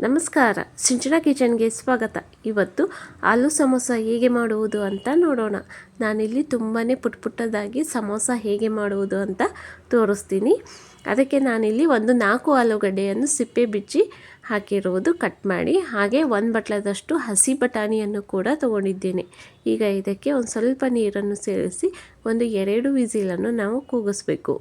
ನಮಸ್ಕಾರ. ಸಿಂಚನ ಕಿಚನ್ಗೆ ಸ್ವಾಗತ. ಇವತ್ತು ಆಲೂ ಸಮೋಸ ಹೇಗೆ ಮಾಡುವುದು ಅಂತ ನೋಡೋಣ. ನಾನಿಲ್ಲಿ ತುಂಬಾ ಪುಟ್ ಪುಟ್ಟದಾಗಿ ಸಮೋಸ ಹೇಗೆ ಮಾಡುವುದು ಅಂತ ತೋರಿಸ್ತೀನಿ. ಅದಕ್ಕೆ ನಾನಿಲ್ಲಿ ಒಂದು ನಾಲ್ಕು ಆಲೂಗಡ್ಡೆಯನ್ನು ಸಿಪ್ಪೆ ಬಿಚ್ಚಿ ಹಾಕಿರುವುದು ಕಟ್ ಮಾಡಿ. ಹಾಗೆ ಒಂದು ಬಟ್ಲದಷ್ಟು ಹಸಿ ಬಟಾಣಿಯನ್ನು ಕೂಡ ತಗೊಂಡಿದ್ದೇನೆ. ಈಗ ಇದಕ್ಕೆ ಒಂದು ಸ್ವಲ್ಪ ನೀರನ್ನು ಸೇರಿಸಿ ಒಂದು ಎರಡು ವಿಸಿಲನ್ನು ನಾವು ಕೂಗಿಸ್ಬೇಕು.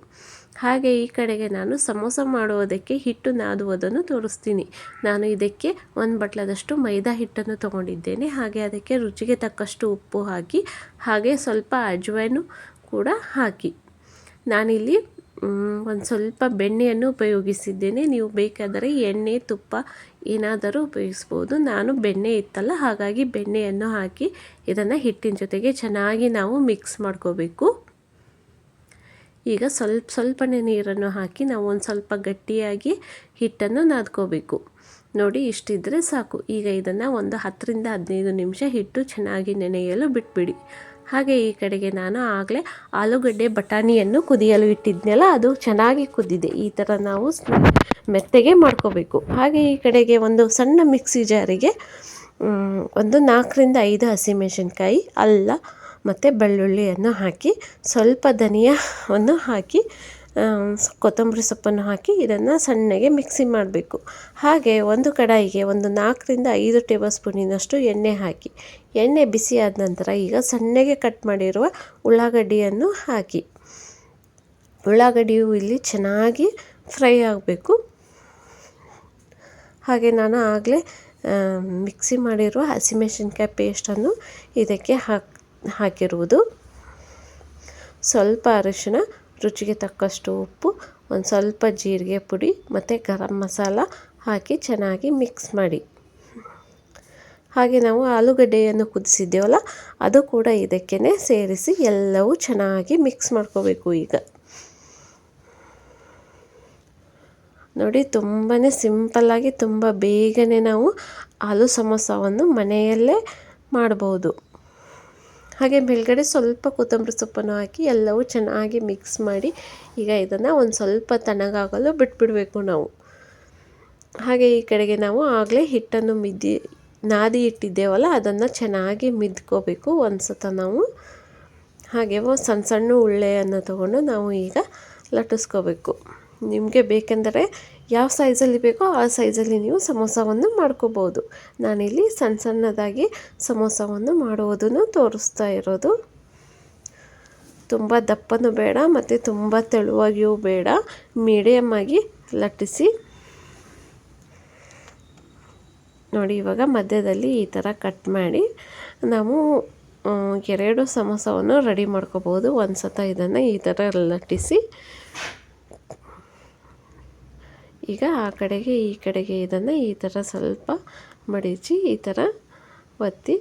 ಹಾಗೆ ಈ ಕಡೆಗೆ ನಾನು ಸಮೋಸ ಮಾಡುವುದಕ್ಕೆ ಹಿಟ್ಟು ನಾದುವುದನ್ನು ತೋರಿಸ್ತೀನಿ. ನಾನು ಇದಕ್ಕೆ ಒಂದು ಬಟ್ಲದಷ್ಟು ಮೈದಾ ಹಿಟ್ಟನ್ನು ತಗೊಂಡಿದ್ದೇನೆ. ಹಾಗೆ ಅದಕ್ಕೆ ರುಚಿಗೆ ತಕ್ಕಷ್ಟು ಉಪ್ಪು ಹಾಕಿ, ಹಾಗೆ ಸ್ವಲ್ಪ ಅಜ್ವೈನು ಕೂಡ ಹಾಕಿ. ನಾನಿಲ್ಲಿ ಒಂದು ಸ್ವಲ್ಪ ಬೆಣ್ಣೆಯನ್ನು ಉಪಯೋಗಿಸಿದ್ದೇನೆ. ನೀವು ಬೇಕಾದರೆ ಎಣ್ಣೆ, ತುಪ್ಪ ಏನಾದರೂ ಉಪಯೋಗಿಸ್ಬೋದು. ನಾನು ಬೆಣ್ಣೆ ಇತ್ತಲ್ಲ, ಹಾಗಾಗಿ ಬೆಣ್ಣೆಯನ್ನು ಹಾಕಿ ಇದನ್ನು ಹಿಟ್ಟಿನ ಜೊತೆಗೆ ಚೆನ್ನಾಗಿ ನಾವು ಮಿಕ್ಸ್ ಮಾಡ್ಕೋಬೇಕು. ಈಗ ಸ್ವಲ್ಪ ಸ್ವಲ್ಪನೇ ನೀರನ್ನು ಹಾಕಿ ನಾವು ಒಂದು ಸ್ವಲ್ಪ ಗಟ್ಟಿಯಾಗಿ ಹಿಟ್ಟನ್ನು ನಾದ್ಕೋಬೇಕು. ನೋಡಿ, ಇಷ್ಟಿದ್ರೆ ಸಾಕು. ಈಗ ಇದನ್ನು ಒಂದು ಹತ್ತರಿಂದ ಹದಿನೈದು ನಿಮಿಷ ಹಿಟ್ಟು ಚೆನ್ನಾಗಿ ನೆನೆಯಲು ಬಿಟ್ಬಿಡಿ. ಹಾಗೆ ಈ ಕಡೆಗೆ ನಾನು ಆಗಲೇ ಆಲೂಗಡ್ಡೆ ಬಟಾಣಿಯನ್ನು ಕುದಿಯಲು ಇಟ್ಟಿದ್ದೆನಲ್ಲ ಅದು ಚೆನ್ನಾಗಿ ಕುದ್ದಿದೆ ಈ ಥರ ನಾವು ಮೆತ್ತಗೆ ಮಾಡ್ಕೋಬೇಕು. ಹಾಗೆ ಈ ಕಡೆಗೆ ಒಂದು ಸಣ್ಣ ಮಿಕ್ಸಿ ಜಾರಿಗೆ ಒಂದು ನಾಲ್ಕರಿಂದ ಐದು ಹಸಿಮೆಣಸಿನ್ಕಾಯಿ, ಅಲ್ಲ ಮತ್ತು ಬೆಳ್ಳುಳ್ಳಿಯನ್ನು ಹಾಕಿ, ಸ್ವಲ್ಪ ಧನಿಯಾವನ್ನು ಹಾಕಿ ಕೊತ್ತಂಬರಿ ಸೊಪ್ಪನ್ನು ಹಾಕಿ ಇದನ್ನು ಸಣ್ಣಗೆ ಮಿಕ್ಸಿ ಮಾಡಬೇಕು. ಹಾಗೆ ಒಂದು ಕಡಾಯಿಗೆ ಒಂದು ನಾಲ್ಕರಿಂದ ಐದು ಟೇಬಲ್ ಸ್ಪೂನಿನಷ್ಟು ಎಣ್ಣೆ ಹಾಕಿ, ಎಣ್ಣೆ ಬಿಸಿ ಆದ ನಂತರ ಈಗ ಸಣ್ಣಗೆ ಕಟ್ ಮಾಡಿರುವ ಉಳ್ಳಾಗಡ್ಡಿಯನ್ನು ಹಾಕಿ. ಉಳ್ಳಾಗಡ್ಡಿಯು ಇಲ್ಲಿ ಚೆನ್ನಾಗಿ ಫ್ರೈ ಆಗಬೇಕು. ಹಾಗೆ ನಾನು ಆಗಲೇ ಮಿಕ್ಸಿ ಮಾಡಿರುವ ಹಸಿಮೆಣಸಿನ್ಕಾಯಿ ಪೇಸ್ಟನ್ನು ಇದಕ್ಕೆ ಹಾಕಿ, ಹಾಕಿರುವುದು. ಸ್ವಲ್ಪ ಅರಿಶಿನ ರುಚಿಗೆ ತಕ್ಕಷ್ಟು ಉಪ್ಪು, ಒಂದು ಸ್ವಲ್ಪ ಜೀರಿಗೆ ಪುಡಿ ಮತ್ತು ಗರಂ ಮಸಾಲ ಹಾಕಿ ಚೆನ್ನಾಗಿ ಮಿಕ್ಸ್ ಮಾಡಿ. ಹಾಗೆ ನಾವು ಆಲೂಗಡ್ಡೆಯನ್ನು ಕುದಿಸಿದ್ದೇವಲ್ಲ, ಅದು ಕೂಡ ಇದಕ್ಕೇ ಸೇರಿಸಿ ಎಲ್ಲವೂ ಚೆನ್ನಾಗಿ ಮಿಕ್ಸ್ ಮಾಡ್ಕೋಬೇಕು ಈಗ. ನೋಡಿ ತುಂಬಾ ಸಿಂಪಲ್ಲಾಗಿ ತುಂಬ ಬೇಗನೆ ನಾವು ಆಲೂ ಸಮೋಸವನ್ನು ಮನೆಯಲ್ಲೇ ಮಾಡ್ಬೋದು. ಹಾಗೆ ಮೇಲ್ಗಡೆ ಸ್ವಲ್ಪ ಕೊತ್ತಂಬರಿ ಸೊಪ್ಪನ್ನು ಹಾಕಿ ಎಲ್ಲವೂ ಚೆನ್ನಾಗಿ ಮಿಕ್ಸ್ ಮಾಡಿ ಈಗ ಇದನ್ನು ಒಂದು ಸ್ವಲ್ಪ ತಣ್ಣಗಾಗಲು ಬಿಟ್ಬಿಡಬೇಕು ನಾವು. ಹಾಗೆ ಈ ಕಡೆಗೆ ನಾವು ಆಗಲೇ ಹಿಟ್ಟನ್ನು ಮಿದ್ದಿ ನಾದಿ ಇಟ್ಟಿದ್ದೇವಲ್ಲ ಅದನ್ನು ಚೆನ್ನಾಗಿ ಮಿದ್ಕೋಬೇಕು ಒಂದು ಸತ ನಾವು. ಹಾಗೆ ಸಣ್ಣ ಸಣ್ಣ ಉಳ್ಳೆಯನ್ನು ತಗೊಂಡು ನಾವು ಈಗ ಲಟ್ಟಿಸ್ಕೋಬೇಕು. ನಿಮಗೆ ಬೇಕೆಂದರೆ ಯಾವ ಸೈಜಲ್ಲಿ ಬೇಕೋ ಆ ಸೈಜಲ್ಲಿ ನೀವು ಸಮೋಸವನ್ನು ಮಾಡ್ಕೋಬೋದು. ನಾನಿಲ್ಲಿ ಸಣ್ಣ ಸಣ್ಣದಾಗಿ ಸಮೋಸವನ್ನು ಮಾಡುವುದನ್ನು ತೋರಿಸ್ತಾ ಇರೋದು. ತುಂಬ ದಪ್ಪನೂ ಬೇಡ ಮತ್ತು ತುಂಬ ತೆಳುವಾಗಿಯೂ ಬೇಡ. ಮೀಡಿಯಮ್ ಆಗಿ ಲಟ್ಟಿಸಿ. ನೋಡಿ, ಇವಾಗ ಮಧ್ಯದಲ್ಲಿ ಈ ಥರ ಕಟ್ ಮಾಡಿ ನಾವು ಎರಡು ಸಮೋಸವನ್ನು ರೆಡಿ ಮಾಡ್ಕೋಬೋದು. ಒಂದು ಸತ ಇದನ್ನು ಈ ಥರ ಲಟ್ಟಿಸಿ. ಈಗ ಆ ಕಡೆಗೆ, ಈ ಕಡೆಗೆ ಇದನ್ನು ಈ ಥರ ಸ್ವಲ್ಪ ಮಡಿಚಿ ಈ ಥರ ಒತ್ತಿ.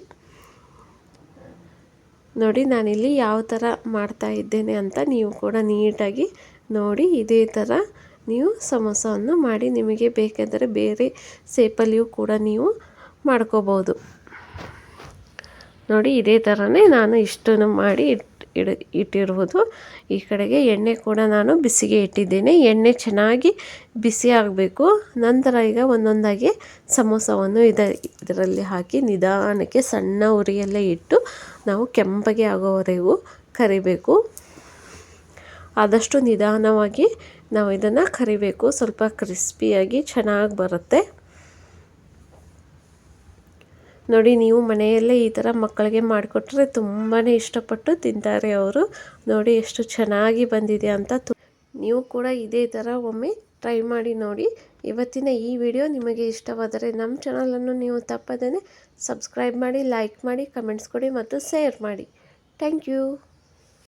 ನೋಡಿ, ನಾನಿಲ್ಲಿ ಯಾವ ಥರ ಮಾಡ್ತಾ ಇದ್ದೇನೆ ಅಂತ ನೀವು ಕೂಡ ನೀಟಾಗಿ ನೋಡಿ, ಇದೇ ಥರ ನೀವು ಸಮೋಸವನ್ನು ಮಾಡಿ ನಿಮಗೆ ಬೇಕೆಂದರೆ ಬೇರೆ ಸೇಪಲ್ಲಿಯೂ ಕೂಡ ನೀವು ಮಾಡ್ಕೋಬೋದು. ನೋಡಿ, ಇದೇ ಥರನೇ ನಾನು ಇಷ್ಟನ್ನು ಮಾಡಿ ಇಡ ಇಟ್ಟಿರುವುದು. ಈ ಕಡೆಗೆ ಎಣ್ಣೆ ಕೂಡ ನಾನು ಬಿಸಿಗೆ ಇಟ್ಟಿದ್ದೇನೆ. ಎಣ್ಣೆ ಚೆನ್ನಾಗಿ ಬಿಸಿ ಆಗಬೇಕು. ನಂತರ ಈಗ ಒಂದೊಂದಾಗಿ ಸಮೋಸವನ್ನು ಇದ ಇದರಲ್ಲಿ ಹಾಕಿ ನಿಧಾನಕ್ಕೆ ಸಣ್ಣ ಉರಿಯಲ್ಲೇ ಇಟ್ಟು ನಾವು ಕೆಂಪಗೆ ಆಗೋವರೆಗೂ ಕರಿಬೇಕು. ಆದಷ್ಟು ನಿಧಾನವಾಗಿ ನಾವು ಇದನ್ನು ಕರಿಬೇಕು. ಸ್ವಲ್ಪ ಕ್ರಿಸ್ಪಿಯಾಗಿ ಚೆನ್ನಾಗಿ ಬರುತ್ತೆ. ನೋಡಿ, ನೀವು ಮನೆಯಲ್ಲೇ ಈ ಥರ ಮಕ್ಕಳಿಗೆ ಮಾಡಿಕೊಟ್ರೆ ತುಂಬಾ ಇಷ್ಟಪಟ್ಟು ತಿಂತಾರೆ ಅವರು. ನೋಡಿ, ಎಷ್ಟು ಚೆನ್ನಾಗಿ ಬಂದಿದೆ ಅಂತ ನೀವು ಕೂಡ ಇದೇ ಥರ ಒಮ್ಮೆ ಟ್ರೈ ಮಾಡಿ ನೋಡಿ. ಇವತ್ತಿನ ಈ ವಿಡಿಯೋ ನಿಮಗೆ ಇಷ್ಟವಾದರೆ ನಮ್ಮ ಚಾನಲನ್ನು ನೀವು ತಪ್ಪದೇ ಸಬ್ಸ್ಕ್ರೈಬ್ ಮಾಡಿ, ಲೈಕ್ ಮಾಡಿ, ಕಮೆಂಟ್ಸ್ ಕೊಡಿ ಮತ್ತು ಶೇರ್ ಮಾಡಿ. Thank you.